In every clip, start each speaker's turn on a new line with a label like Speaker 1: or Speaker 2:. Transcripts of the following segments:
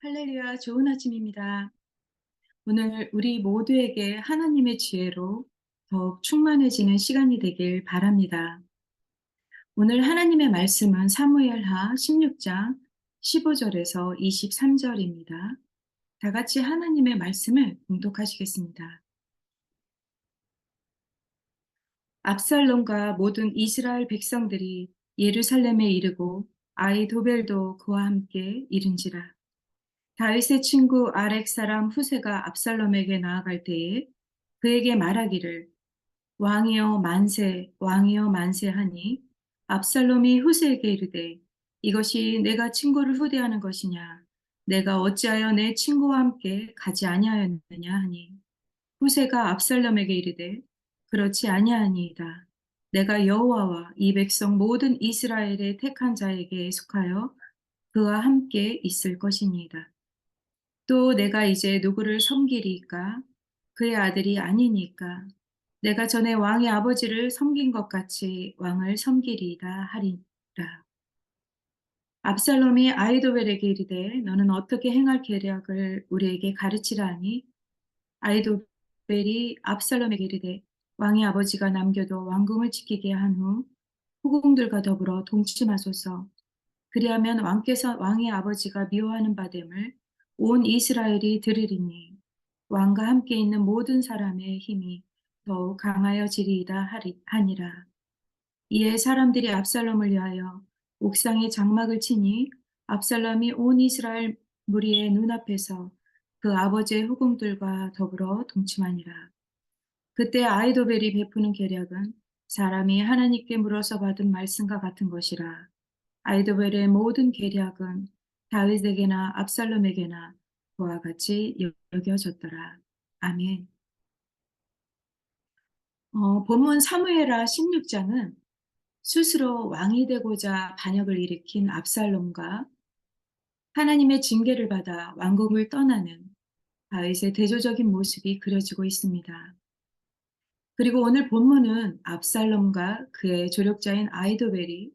Speaker 1: 할렐루야, 좋은 아침입니다. 오늘 우리 모두에게 하나님의 지혜로 더욱 충만해지는 시간이 되길 바랍니다. 오늘 하나님의 말씀은 사무엘하 16장 15절에서 23절입니다. 다 같이 하나님의 말씀을 공독하시겠습니다. 압살롬과 모든 이스라엘 백성들이 예루살렘에 이르고 아이 도벨도 그와 함께 이른지라. 다윗의 친구 아렉 사람 후세가 압살롬에게 나아갈 때에 그에게 말하기를 왕이여 만세 왕이여 만세하니 압살롬이 후세에게 이르되 이것이 내가 친구를 후대하는 것이냐? 내가 어찌하여 내 친구와 함께 가지 아니하였느냐? 하니 후세가 압살롬에게 이르되 그렇지 아니하니이다. 내가 여호와와 이 백성 모든 이스라엘의 택한 자에게 속하여 그와 함께 있을 것이니이다 또 내가 이제 누구를 섬기리까? 그의 아들이 아니니까. 내가 전에 왕의 아버지를 섬긴 것 같이 왕을 섬기리이다 하리라. 압살롬이 아이도벨에게 이르되 너는 어떻게 행할 계략을 우리에게 가르치라 하니 아이도벨이 압살롬에게 이르되 왕의 아버지가 남겨도 왕궁을 지키게 한 후 후궁들과 더불어 동침하소서. 그리하면 왕께서 왕의 아버지가 미워하는 바됨을 온 이스라엘이 들으리니 왕과 함께 있는 모든 사람의 힘이 더욱 강하여지리이다 하니라. 이에 사람들이 압살롬을 위하여 옥상에 장막을 치니 압살롬이 온 이스라엘 무리의 눈앞에서 그 아버지의 후궁들과 더불어 동침하니라. 그때 아이도벨이 베푸는 계략은 사람이 하나님께 물어서 받은 말씀과 같은 것이라. 아이도벨의 모든 계략은 다윗에게나 압살롬에게나 그와 같이 여겨졌더라. 아멘. 어, 본문 사무엘하 16장은 스스로 왕이 되고자 반역을 일으킨 압살롬과 하나님의 징계를 받아 왕국을 떠나는 다윗의 대조적인 모습이 그려지고 있습니다. 그리고 오늘 본문은 압살롬과 그의 조력자인 아이도벨이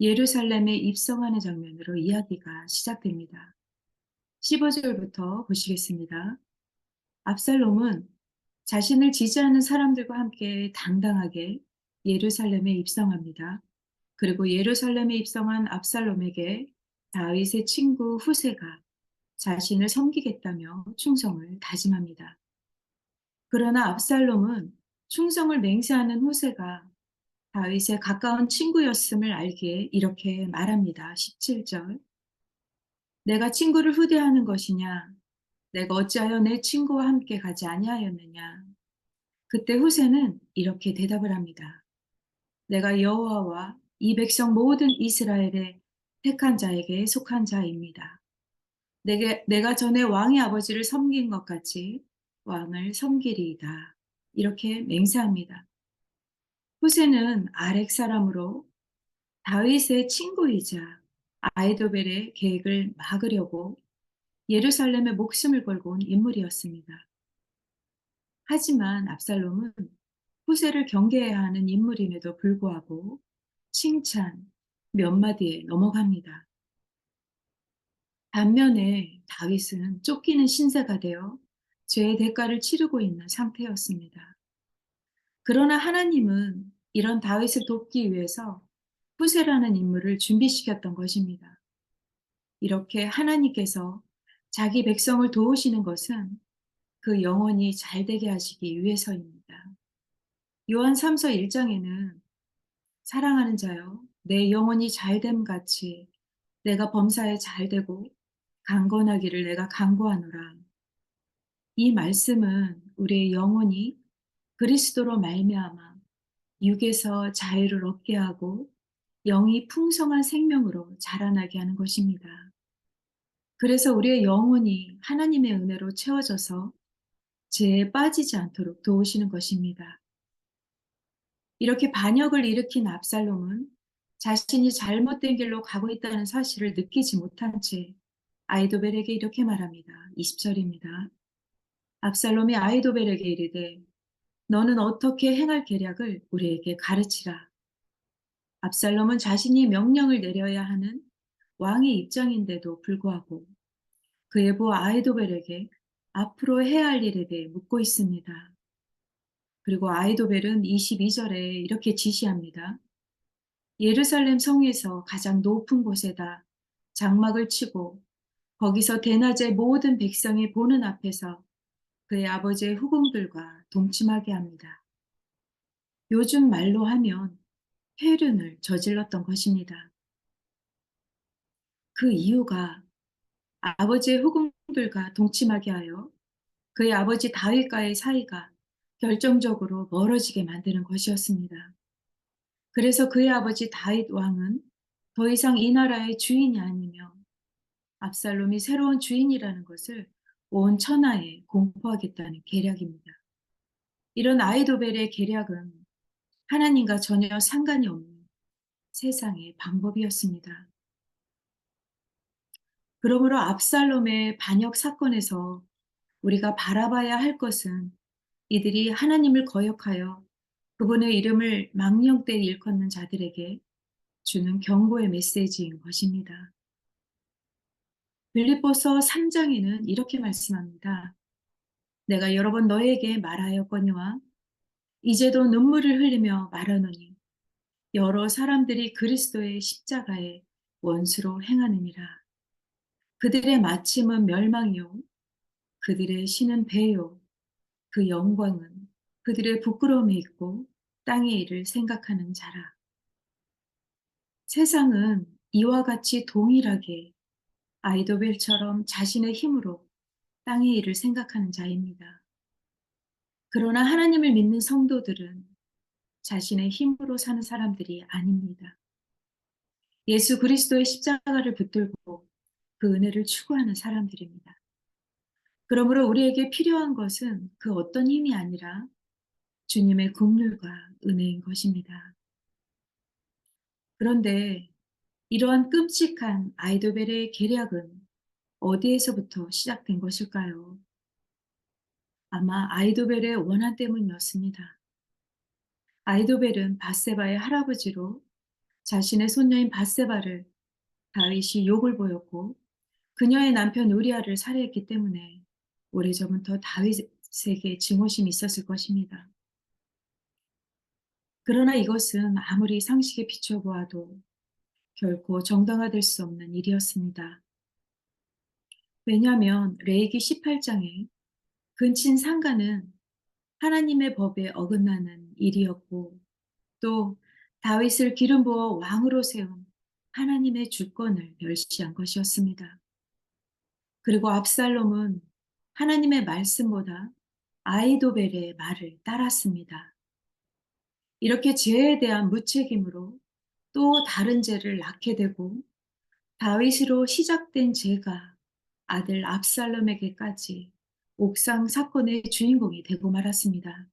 Speaker 1: 예루살렘에 입성하는 장면으로 이야기가 시작됩니다. 15절부터 보시겠습니다. 압살롬은 자신을 지지하는 사람들과 함께 당당하게 예루살렘에 입성합니다. 그리고 예루살렘에 입성한 압살롬에게 다윗의 친구 후세가 자신을 섬기겠다며 충성을 다짐합니다. 그러나 압살롬은 충성을 맹세하는 후세가 다윗의 가까운 친구였음을 알기에 이렇게 말합니다. 17절. 내가 친구를 후대하는 것이냐? 내가 어찌하여 내 친구와 함께 가지 아니하였느냐? 그때 후세는 이렇게 대답을 합니다. 내가 여호와와 이 백성 모든 이스라엘의 택한 자에게 속한 자입니다. 내게, 내가 전에 왕의 아버지를 섬긴 것 같이 왕을 섬기리이다. 이렇게 맹세합니다. 후세는 아렉 사람으로 다윗의 친구이자 아이도벨의 계획을 막으려고 예루살렘에 목숨을 걸고 온 인물이었습니다. 하지만 압살롬은 후세를 경계해야 하는 인물임에도 불구하고 칭찬 몇 마디에 넘어갑니다. 반면에 다윗은 쫓기는 신세가 되어 죄의 대가를 치르고 있는 상태였습니다. 그러나 하나님은 이런 다윗을 돕기 위해서 후세라는 인물을 준비시켰던 것입니다. 이렇게 하나님께서 자기 백성을 도우시는 것은 그 영혼이 잘 되게 하시기 위해서입니다. 요한 3서 1장에는 사랑하는 자여 내 영혼이 잘됨 같이 내가 범사에 잘 되고 강건하기를 내가 강구하노라. 이 말씀은 우리의 영혼이 그리스도로 말미암아 육에서 자유를 얻게 하고 영이 풍성한 생명으로 자라나게 하는 것입니다. 그래서 우리의 영혼이 하나님의 은혜로 채워져서 죄에 빠지지 않도록 도우시는 것입니다. 이렇게 반역을 일으킨 압살롬은 자신이 잘못된 길로 가고 있다는 사실을 느끼지 못한 채 아이도벨에게 이렇게 말합니다. 20절입니다. 압살롬이 아이도벨에게 이르되 너는 어떻게 행할 계략을 우리에게 가르치라. 압살롬은 자신이 명령을 내려야 하는 왕의 입장인데도 불구하고 그의 부 아이도벨에게 앞으로 해야 할 일에 대해 묻고 있습니다. 그리고 아이도벨은 22절에 이렇게 지시합니다. 예루살렘 성에서 가장 높은 곳에다 장막을 치고 거기서 대낮에 모든 백성이 보는 앞에서 그의 아버지의 후궁들과 동침하게 합니다. 요즘 말로 하면 폐륜을 저질렀던 것입니다. 그 이유가 아버지의 후궁들과 동침하게 하여 그의 아버지 다윗과의 사이가 결정적으로 멀어지게 만드는 것이었습니다. 그래서 그의 아버지 다윗 왕은 더 이상 이 나라의 주인이 아니며 압살롬이 새로운 주인이라는 것을 온 천하에 공포하겠다는 계략입니다. 이런 아이도벨의 계략은 하나님과 전혀 상관이 없는 세상의 방법이었습니다. 그러므로 압살롬의 반역 사건에서 우리가 바라봐야 할 것은 이들이 하나님을 거역하여 그분의 이름을 망령되이 일컫는 자들에게 주는 경고의 메시지인 것입니다. 빌립보서 3장에는 이렇게 말씀합니다. 내가 여러 번 너에게 말하였거니와 이제도 눈물을 흘리며 말하노니 여러 사람들이 그리스도의 십자가에 원수로 행하느니라. 그들의 마침은 멸망이요. 그들의 신은 배요. 그 영광은 그들의 부끄러움에 있고 땅의 일을 생각하는 자라. 세상은 이와 같이 동일하게 아이도벨처럼 자신의 힘으로 땅의 일을 생각하는 자입니다. 그러나 하나님을 믿는 성도들은 자신의 힘으로 사는 사람들이 아닙니다. 예수 그리스도의 십자가를 붙들고 그 은혜를 추구하는 사람들입니다. 그러므로 우리에게 필요한 것은 그 어떤 힘이 아니라 주님의 국률과 은혜인 것입니다. 그런데 이러한 끔찍한 아이도벨의 계략은 어디에서부터 시작된 것일까요? 아마 아이도벨의 원한 때문이었습니다. 아이도벨은 바세바의 할아버지로 자신의 손녀인 바세바를 다윗이 욕을 보였고 그녀의 남편 우리아를 살해했기 때문에 오래전부터 다윗에게 증오심이 있었을 것입니다. 그러나 이것은 아무리 상식에 비춰보아도 결코 정당화될 수 없는 일이었습니다. 왜냐하면 레이기 18장에 근친 상가는 하나님의 법에 어긋나는 일이었고 또 다윗을 기름 부어 왕으로 세운 하나님의 주권을 멸시한 것이었습니다. 그리고 압살롬은 하나님의 말씀보다 아이도벨의 말을 따랐습니다. 이렇게 죄에 대한 무책임으로 또 다른 죄를 낳게 되고 다윗으로 시작된 죄가 아들 압살롬에게까지 옥상 사건의 주인공이 되고 말았습니다.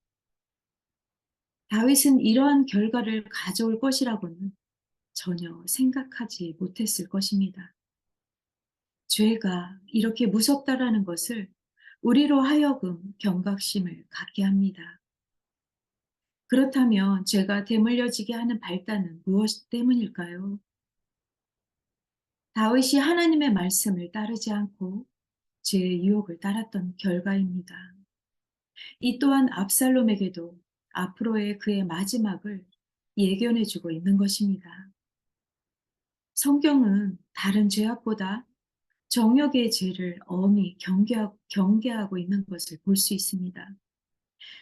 Speaker 1: 다윗은 이러한 결과를 가져올 것이라고는 전혀 생각하지 못했을 것입니다. 죄가 이렇게 무섭다라는 것을 우리로 하여금 경각심을 갖게 합니다. 그렇다면 죄가 대물려지게 하는 발단은 무엇 때문일까요? 다윗이 하나님의 말씀을 따르지 않고 죄의 유혹을 따랐던 결과입니다. 이 또한 압살롬에게도 앞으로의 그의 마지막을 예견해주고 있는 것입니다. 성경은 다른 죄악보다 정욕의 죄를 엄히 경계하고, 있는 것을 볼 수 있습니다.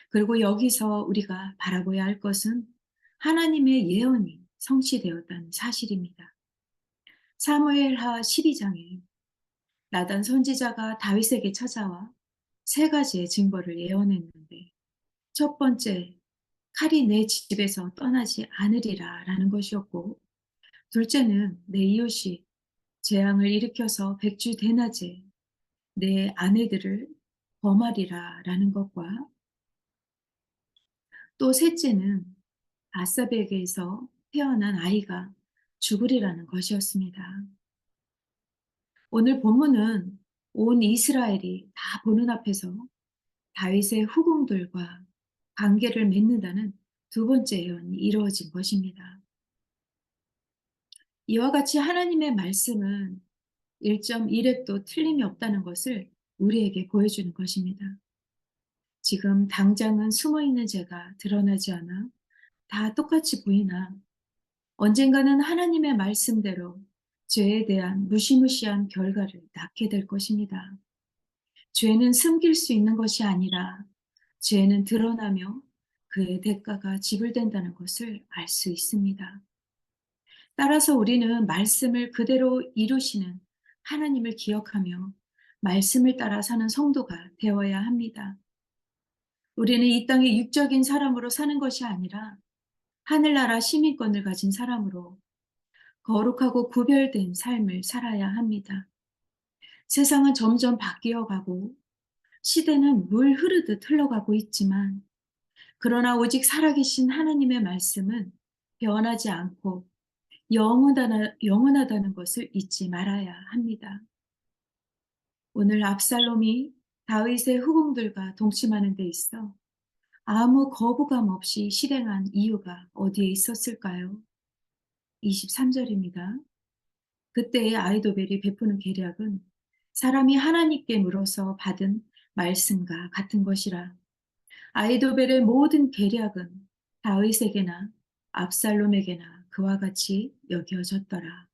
Speaker 1: 그리고 여기서 우리가 바라봐야 할 것은 하나님의 예언이 성취되었다는 사실입니다. 사무엘하 12장에 나단 선지자가 다윗에게 찾아와 세 가지의 증거를 예언했는데 첫 번째, 칼이 내 집에서 떠나지 않으리라 라는 것이었고 둘째는 내 이웃이 재앙을 일으켜서 백주 대낮에 내 아내들을 범하리라 라는 것과 또 셋째는 아사백에서 태어난 아이가 죽으리라는 것이었습니다. 오늘 본문은 온 이스라엘이 다 보는 앞에서 다윗의 후궁들과 관계를 맺는다는 두 번째 예언이 이루어진 것입니다. 이와 같이 하나님의 말씀은 1.1획도 틀림이 없다는 것을 우리에게 보여주는 것입니다. 지금 당장은 숨어 있는 죄가 드러나지 않아 다 똑같이 보이나 언젠가는 하나님의 말씀대로 죄에 대한 무시무시한 결과를 낳게 될 것입니다. 죄는 숨길 수 있는 것이 아니라 죄는 드러나며 그의 대가가 지불된다는 것을 알 수 있습니다. 따라서 우리는 말씀을 그대로 이루시는 하나님을 기억하며 말씀을 따라 사는 성도가 되어야 합니다. 우리는 이 땅의 육적인 사람으로 사는 것이 아니라 하늘나라 시민권을 가진 사람으로 거룩하고 구별된 삶을 살아야 합니다. 세상은 점점 바뀌어 가고 시대는 물 흐르듯 흘러가고 있지만 그러나 오직 살아계신 하나님의 말씀은 변하지 않고 영원하다, 영원하다는 것을 잊지 말아야 합니다. 오늘 압살롬이 다윗의 후궁들과 동침하는 데 있어 아무 거부감 없이 실행한 이유가 어디에 있었을까요? 23절입니다. 그때의 아이도벨이 베푸는 계략은 사람이 하나님께 물어서 받은 말씀과 같은 것이라 아이도벨의 모든 계략은 다윗에게나 압살롬에게나 그와 같이 여겨졌더라.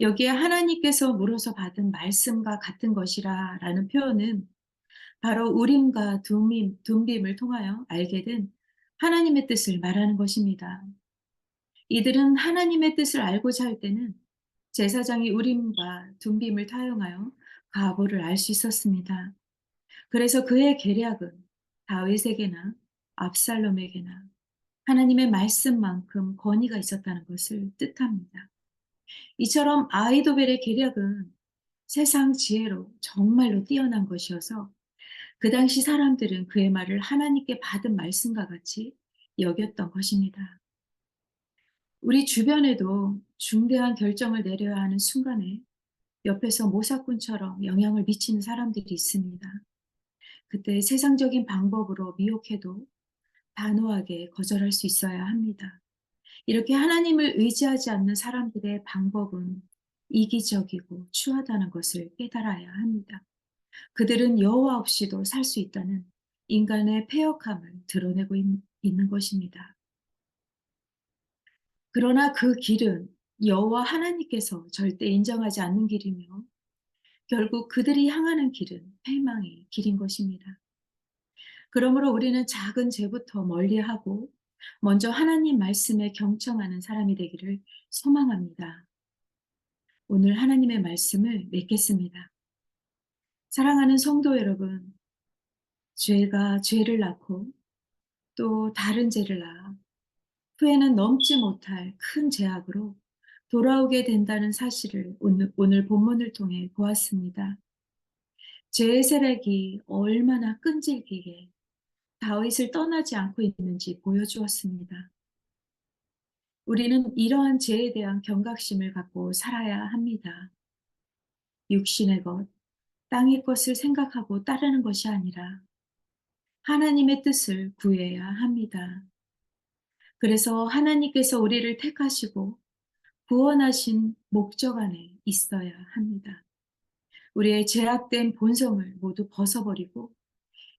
Speaker 1: 여기에 하나님께서 물어서 받은 말씀과 같은 것이라 라는 표현은 바로 우림과 둠임, 둠빔을 통하여 알게 된 하나님의 뜻을 말하는 것입니다. 이들은 하나님의 뜻을 알고자 할 때는 제사장이 우림과 둠빔을 타용하여 과보를 알 수 있었습니다. 그래서 그의 계략은 다윗에게나 압살롬에게나 하나님의 말씀만큼 권위가 있었다는 것을 뜻합니다. 이처럼 아이도벨의 계략은 세상 지혜로 정말로 뛰어난 것이어서 그 당시 사람들은 그의 말을 하나님께 받은 말씀과 같이 여겼던 것입니다. 우리 주변에도 중대한 결정을 내려야 하는 순간에 옆에서 모사꾼처럼 영향을 미치는 사람들이 있습니다. 그때 세상적인 방법으로 미혹해도 단호하게 거절할 수 있어야 합니다. 이렇게 하나님을 의지하지 않는 사람들의 방법은 이기적이고 추하다는 것을 깨달아야 합니다. 그들은 여호와 없이도 살 수 있다는 인간의 폐역함을 드러내고 있, 있는 것입니다. 그러나 그 길은 여호와 하나님께서 절대 인정하지 않는 길이며 결국 그들이 향하는 길은 패망의 길인 것입니다. 그러므로 우리는 작은 죄부터 멀리하고 먼저 하나님 말씀에 경청하는 사람이 되기를 소망합니다. 오늘 하나님의 말씀을 맺겠습니다. 사랑하는 성도 여러분, 죄가 죄를 낳고 또 다른 죄를 낳아 후에는 넘지 못할 큰 죄악으로 돌아오게 된다는 사실을 오늘, 오늘 본문을 통해 보았습니다. 죄의 세력이 얼마나 끈질기게 다윗을 떠나지 않고 있는지 보여주었습니다. 우리는 이러한 죄에 대한 경각심을 갖고 살아야 합니다. 육신의 것, 땅의 것을 생각하고 따르는 것이 아니라 하나님의 뜻을 구해야 합니다. 그래서 하나님께서 우리를 택하시고 구원하신 목적 안에 있어야 합니다. 우리의 죄악된 본성을 모두 벗어버리고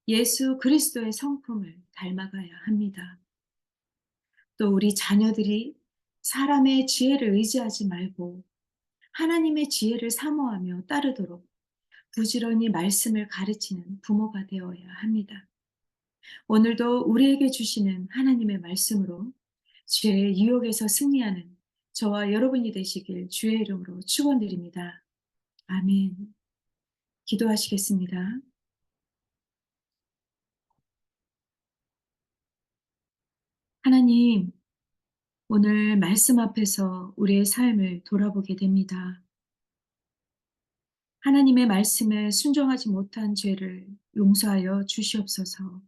Speaker 1: 예수 그리스도의 성품을 닮아가야 합니다. 또 우리 자녀들이 사람의 지혜를 의지하지 말고 하나님의 지혜를 사모하며 따르도록 부지런히 말씀을 가르치는 부모가 되어야 합니다. 오늘도 우리에게 주시는 하나님의 말씀으로 죄의 유혹에서 승리하는 저와 여러분이 되시길 주의 이름으로 축원드립니다. 아멘. 기도하시겠습니다. 하나님, 오늘 말씀 앞에서 우리의 삶을 돌아보게 됩니다. 하나님의 말씀에 순종하지 못한 죄를 용서하여 주시옵소서.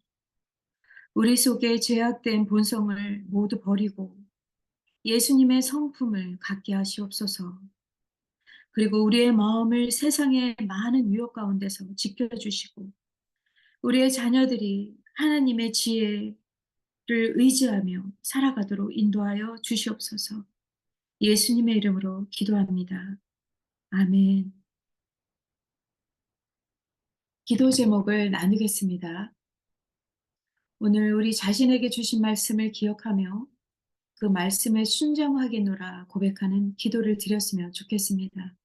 Speaker 1: 우리 속에 죄악된 본성을 모두 버리고 예수님의 성품을 갖게 하시옵소서. 그리고 우리의 마음을 세상의 많은 유혹 가운데서 지켜주시고 우리의 자녀들이 하나님의 지혜를 의지하며 살아가도록 인도하여 주시옵소서. 예수님의 이름으로 기도합니다. 아멘. 기도 제목을 나누겠습니다. 오늘 우리 자신에게 주신 말씀을 기억하며 그 말씀에 순종하겠노라 고백하는 기도를 드렸으면 좋겠습니다.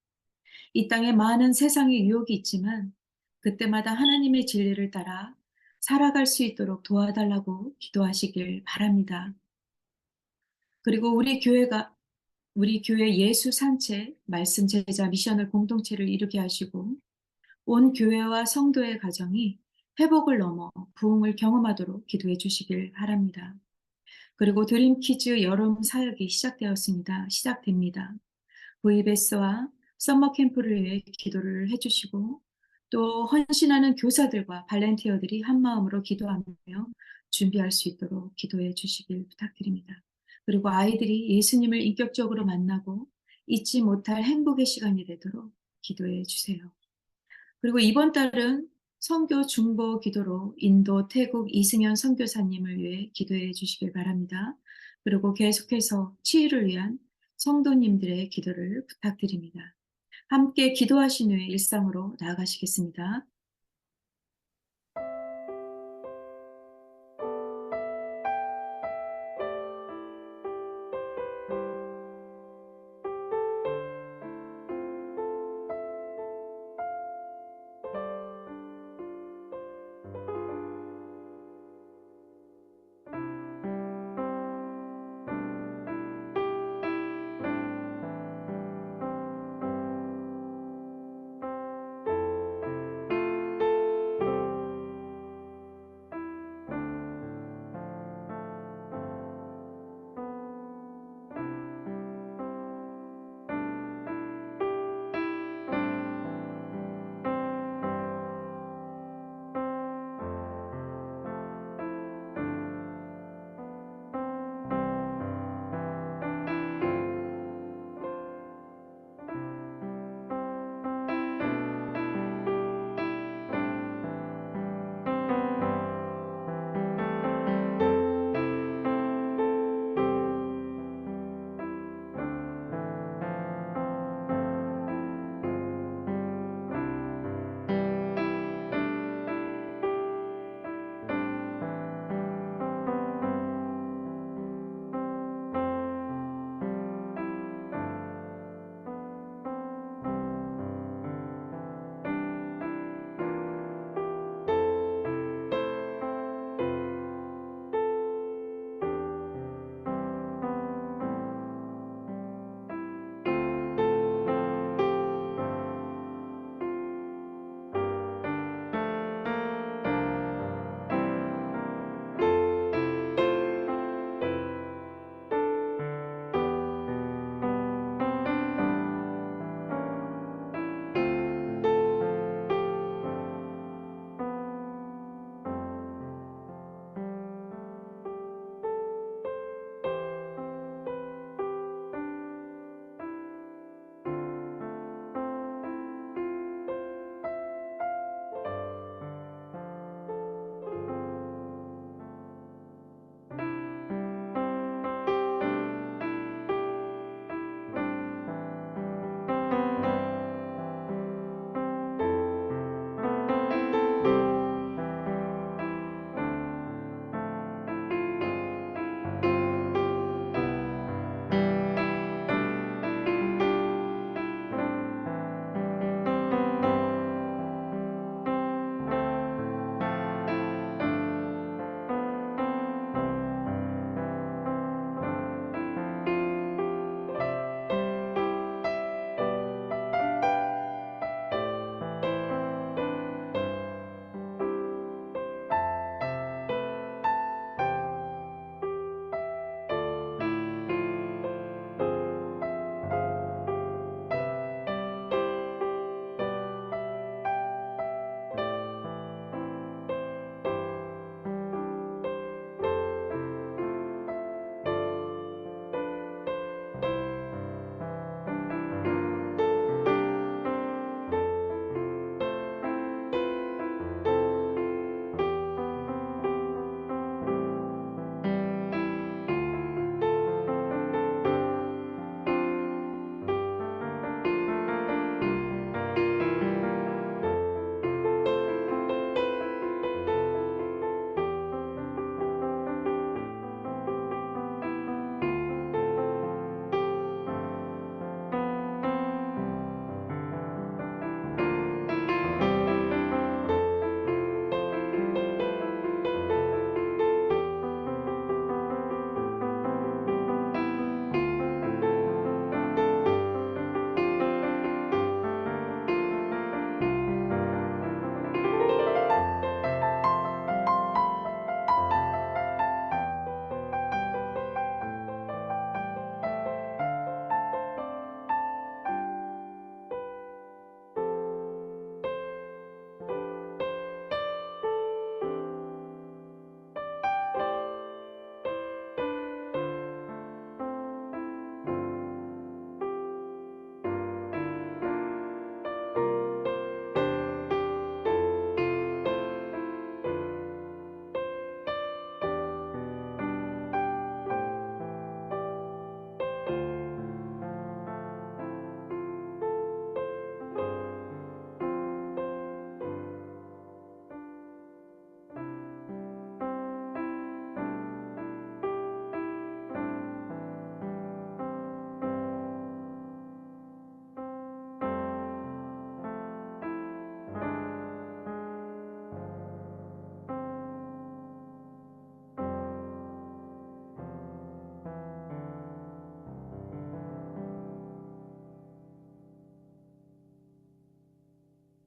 Speaker 1: 이 땅에 많은 세상의 유혹이 있지만 그때마다 하나님의 진리를 따라 살아갈 수 있도록 도와달라고 기도하시길 바랍니다. 그리고 우리 교회가 우리 교회 예수 산채 말씀 제자 미션을 공동체를 이루게 하시고 온 교회와 성도의 가정이 회복을 넘어 부흥을 경험하도록 기도해 주시길 바랍니다. 그리고 드림키즈 여름 사역이 시작되었습니다. 시작됩니다. VBS와 썸머 캠프를 위해 기도를 해주시고 또 헌신하는 교사들과 발렌티어들이 한 마음으로 기도하며 준비할 수 있도록 기도해 주시길 부탁드립니다. 그리고 아이들이 예수님을 인격적으로 만나고 잊지 못할 행복의 시간이 되도록 기도해 주세요. 그리고 이번 달은 선교 중보 기도로 인도, 태국 이승현 선교사님을 위해 기도해 주시길 바랍니다. 그리고 계속해서 치유를 위한 성도님들의 기도를 부탁드립니다. 함께 기도하신 후에 일상으로 나아가시겠습니다.